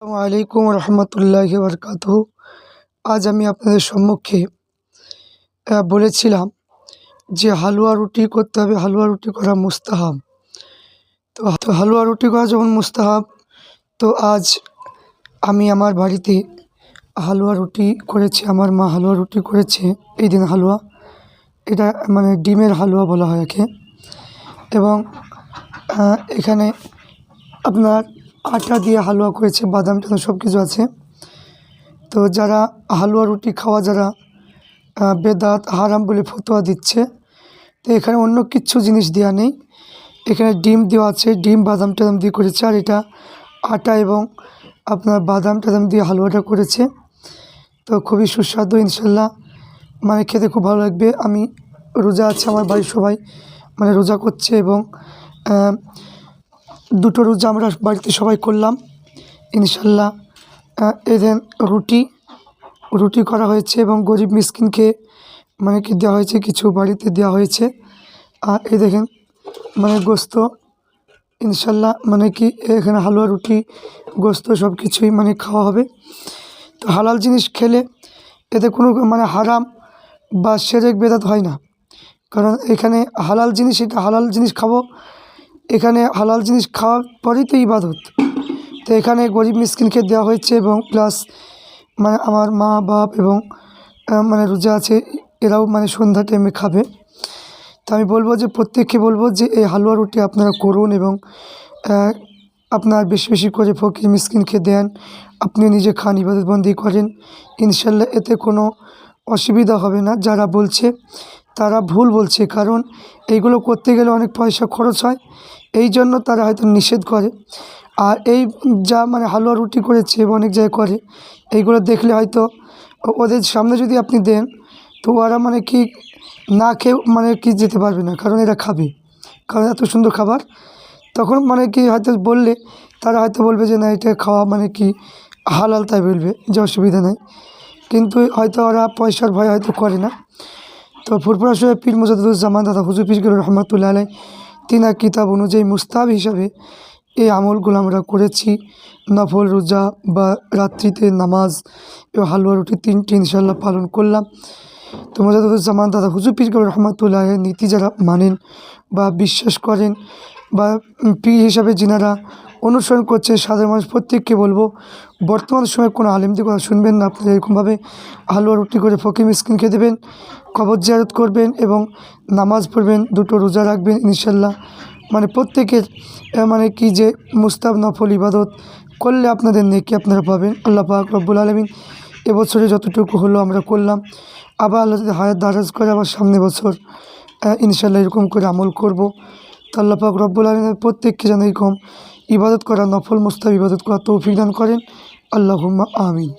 আসসালামু আলাইকুম রহমতুল্লাহ বরকাত আজ আমি আপনাদের সম্মুখে বলেছিলাম যে হালুয়া রুটি করতে হবে, হালুয়া রুটি করা মুস্তাহাব। তো তো হালুয়া রুটি করা যখন মুস্তাহাব, তো আজ আমি আমার বাড়িতে হালুয়া রুটি করেছি, আমার মা হালুয়া রুটি করেছে, এই দিন হালুয়া। এটা মানে ডিমের হালুয়া বলা হয় একে। এবং এখানে আপনার আটা দিয়ে হালুয়া করেছে, বাদাম টাদাম সব কিছু আছে। তো যারা হালুয়া রুটি খাওয়া, যারা বেদাত, হারাম বলে ফতোয়া দিচ্ছে, তো এখানে অন্য কিচ্ছু জিনিস দেওয়া নেই। এখানে ডিম দেওয়া আছে, ডিম, বাদাম টাদাম দিয়ে করেছে, আর এটা আটা এবং আপনার বাদাম টাদাম দিয়ে হালুয়াটা করেছে। তো খুবই সুস্বাদু, ইনশাল্লাহ। মানে খেতে খুব ভালো লাগবে। আমি রোজা আছে, আমার বাড়ির সবাই মানে রোজা করছে এবং দুটো রোজা আমরা বাড়িতে সবাই করলাম, ইনশাল্লাহ। এদের রুটি। রুটি করা হয়েছে এবং গরিব মিসকিনকে মানে কি দেওয়া হয়েছে, কিছু বাড়িতে দেওয়া হয়েছে। আর এই দেখেন মানে গোস্ত, ইনশাল্লাহ মানে কি এখানে হালুয়া, রুটি, গোস্ত সব কিছুই মানে খাওয়া হবে। তো হালাল জিনিস খেলে এতে কোনো মানে হারাম বা সেরেক বেদাত হয় না। কারণ এখানে হালাল জিনিস, এটা হালাল জিনিস খাব এখানে হালাল জিনিস খাওয়ার পরেই তো ইবাদত। তো এখানে গরিব মিসকিনকে দেওয়া হয়েছে এবং প্লাস মানে আমার মা, বাপ এবং মানে রোজা আছে, এরাও মানে সন্ধ্যা টাইমে খাবে। তো আমি বলব যে প্রত্যেককে বলব যে এই হালুয়া রুটি আপনারা করুন এবং আপনার বেশি বেশি করে ফকির মিসকিনকে দেন। আপনি নিজে খান, ইবাদতবন্দি করেন। ইনশাল্লাহ এতে কোনো অসুবিধা হবে না। যারা বলছে তারা ভুল বলছে, কারণ এইগুলো করতে গেলে অনেক পয়সা খরচ হয়। এই জন্য তারা হয়তো নিষেধ করে। আর এই যা মানে হালুয়া রুটি করেছে বা অনেক জায়গায় করে, এইগুলো দেখলে হয়তো ওদের সামনে যদি আপনি দেন, তো ওরা মানে কি না খেয়ে মানে কি যেতে পারবে না, কারণ এরা খাবে। কারণ এত সুন্দর খাবার। তখন মানে কি হয়তো বললে, তারা হয়তো বলবে যে না, এটা খাওয়া মানে কি হালাল তাই বলবে, যে অসুবিধা নেই। কিন্তু হয়তো ওরা পয়সার ভয় হয়তো করে না। তো ফুরফুরা সাহেব পীর মুজাদুজ্জামান দাদা, হুজুর পীর রহমতুল্লাহ আলাই তিনার কিতাব অনুযায়ী মুস্তাব হিসাবে এই আমলগুলো আমরা করেছি। নফল রোজা বা রাত্রিতে নামাজ এবং হালুয়া রুটি তিনটি ইনশাল্লাহ পালন করলাম। তো মোজাদুজ্জামান দাদা হুজুর পীর রহমতুল্লাহ রহমাতুল্লাহের নীতি যারা মানেন বা বিশ্বাস করেন বা পি হিসাবে যিনারা অনুসরণ করছে সাধারণ মানুষ, প্রত্যেককে বলব, বর্তমান সময়ে কোনো আলেমদের কথা শুনবেন না। আপনারা এরকমভাবে হালুয়া রুটি করে ফকির খেয়ে দেবেন, কবর জিয়ারত করবেন এবং নামাজ পড়বেন, দুটো রোজা রাখবেন ইনশাল্লাহ মানে প্রত্যেকের মানে কি যে মুস্তাব নফল, ইবাদত করলে আপনাদের নেকি আপনারা পাবেন। আল্লাহ পাক রব্বুল আলমিন এবছরে যতটুকু হলো আমরা করলাম। আবার আল্লাহ হায়াত দারাজ করে আবার সামনে বছর ইনশাল্লাহ এরকম করে আমল করব। তো আল্লাহ পাক রব্বুল আলমিনের প্রত্যেককে যেন এরকম ইবাদত করা নফল মোস্তাব ইবাদত করা তৌফিক দান করেন। আল্লাহ আমিন।